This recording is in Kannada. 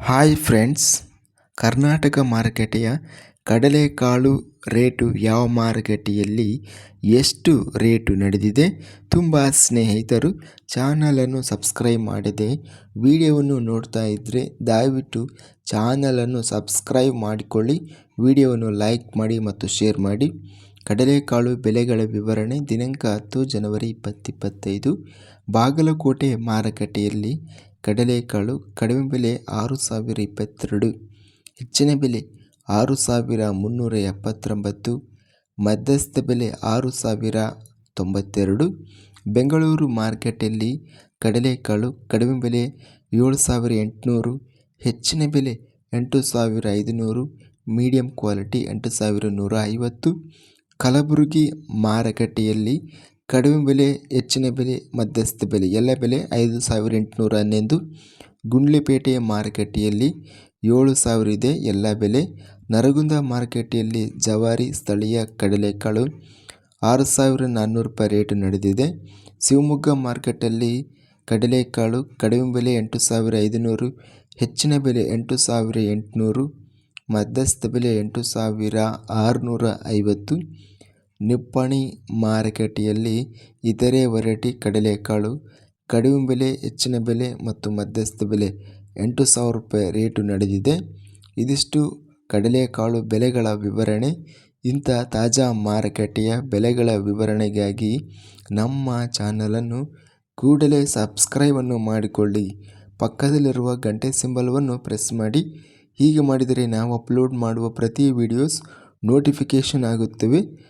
ಹಾಯ್ ಫ್ರೆಂಡ್ಸ್ ಕರ್ನಾಟಕ ಮಾರುಕಟ್ಟೆಯ ಕಡಲೆಕಾಳು ರೇಟು ಯಾವ ಮಾರುಕಟ್ಟೆಯಲ್ಲಿ ಎಷ್ಟು ರೇಟು ನಡೆದಿದೆ ತುಂಬ ಸ್ನೇಹಿತರು ಚಾನಲನ್ನು ಸಬ್ಸ್ಕ್ರೈಬ್ ಮಾಡಿದೆ. ವಿಡಿಯೋವನ್ನು ನೋಡ್ತಾ ಇದ್ದರೆ ದಯವಿಟ್ಟು ಚಾನಲನ್ನು ಸಬ್ಸ್ಕ್ರೈಬ್ ಮಾಡಿಕೊಳ್ಳಿ. ವಿಡಿಯೋವನ್ನು ಲೈಕ್ ಮಾಡಿ ಮತ್ತು ಶೇರ್ ಮಾಡಿ. ಕಡಲೆಕಾಳು ಬೆಲೆಗಳ ವಿವರಣೆ ದಿನಾಂಕ ಹತ್ತು ಜನವರಿ ಇಪ್ಪತ್ತಿಪ್ಪತ್ತೈದು ಬಾಗಲಕೋಟೆ ಮಾರುಕಟ್ಟೆಯಲ್ಲಿ ಕಡಲೆಕಾಳು ಕಡಿಮೆ ಬೆಲೆ ಆರು ಸಾವಿರ ಇಪ್ಪತ್ತೆರಡು, ಹೆಚ್ಚಿನ ಬೆಲೆ ಆರು ಸಾವಿರ ಮುನ್ನೂರ ಎಪ್ಪತ್ತೊಂಬತ್ತು, ಮಧ್ಯಸ್ಥ ಬೆಲೆ ಆರು ಸಾವಿರ ತೊಂಬತ್ತೆರಡು. ಬೆಂಗಳೂರು ಮಾರ್ಕೆಟಲ್ಲಿ ಕಡಲೆಕಾಳು ಕಡಿಮೆ ಬೆಲೆ ಏಳು ಸಾವಿರ ಎಂಟುನೂರು, ಹೆಚ್ಚಿನ ಬೆಲೆ ಎಂಟು ಸಾವಿರ ಐದುನೂರು, ಮೀಡಿಯಂ ಕ್ವಾಲಿಟಿ ಎಂಟು ಸಾವಿರ ನೂರ ಐವತ್ತು. ಕಲಬುರಗಿ ಮಾರುಕಟ್ಟೆಯಲ್ಲಿ ಕಡಿಮೆ ಬೆಲೆ, ಹೆಚ್ಚಿನ ಬೆಲೆ, ಮಧ್ಯಸ್ಥ ಬೆಲೆ. ಎಲ್ಲ ಬೆಲೆ ಐದು ಸಾವಿರ ಎಂಟುನೂರ ಹನ್ನೊಂದು. ಗುಂಡ್ಲಿಪೇಟೆಯ ಮಾರುಕಟ್ಟೆಯಲ್ಲಿ ಏಳು ಸಾವಿರ ಇದೆ. ಎಲ್ಲ ಬೆಲೆ ನರಗುಂದ ಮಾರುಕಟ್ಟೆಯಲ್ಲಿ ಜವಾರಿ, ಸ್ಥಳೀಯ ಕಡಲೆಕಾಳು ಆರು ಸಾವಿರ ನಾನ್ನೂರು ರೂಪಾಯಿ ರೇಟ್ ನಡೆದಿದೆ. ಶಿವಮೊಗ್ಗ ಮಾರ್ಕೆಟಲ್ಲಿ ಕಡಲೆಕಾಳು ಕಡಿಮೆ ಬೆಲೆ ಎಂಟು ಸಾವಿರ ಐದುನೂರು, ಹೆಚ್ಚಿನ ಬೆಲೆ ಎಂಟು ಸಾವಿರ ಎಂಟುನೂರು, ಮಧ್ಯಸ್ಥ ಬೆಲೆ ಎಂಟು ಸಾವಿರ ಆರುನೂರ ಐವತ್ತು. ನಿಪ್ಪಾಣಿ ಮಾರುಕಟ್ಟೆಯಲ್ಲಿ ಇತರೆ ವೆರೈಟಿ ಕಡಲೆಕಾಳು, ಕಡಿಮೆ ಬೆಲೆ, ಹೆಚ್ಚಿನ ಬೆಲೆ ಮತ್ತು ಮಧ್ಯಸ್ಥ ಬೆಲೆ ಎಂಟು ಸಾವಿರ ರೂಪಾಯಿ ರೇಟು ನಡೆದಿದೆ. ಇದಿಷ್ಟು ಕಡಲೆಕಾಳು ಬೆಲೆಗಳ ವಿವರಣೆ. ಇಂಥ ತಾಜಾ ಮಾರುಕಟ್ಟೆಯ ಬೆಲೆಗಳ ವಿವರಣೆಗಾಗಿ ನಮ್ಮ ಚಾನಲನ್ನು ಕೂಡಲೇ ಸಬ್ಸ್ಕ್ರೈಬನ್ನು ಮಾಡಿಕೊಳ್ಳಿ. ಪಕ್ಕದಲ್ಲಿರುವ ಗಂಟೆ ಸಿಂಬಲ್ವನ್ನು ಪ್ರೆಸ್ ಮಾಡಿ. ಹೀಗೆ ಮಾಡಿದರೆ ನಾವು ಅಪ್ಲೋಡ್ ಮಾಡುವ ಪ್ರತಿ ವಿಡಿಯೋಸ್ ನೋಟಿಫಿಕೇಷನ್ ಆಗುತ್ತವೆ.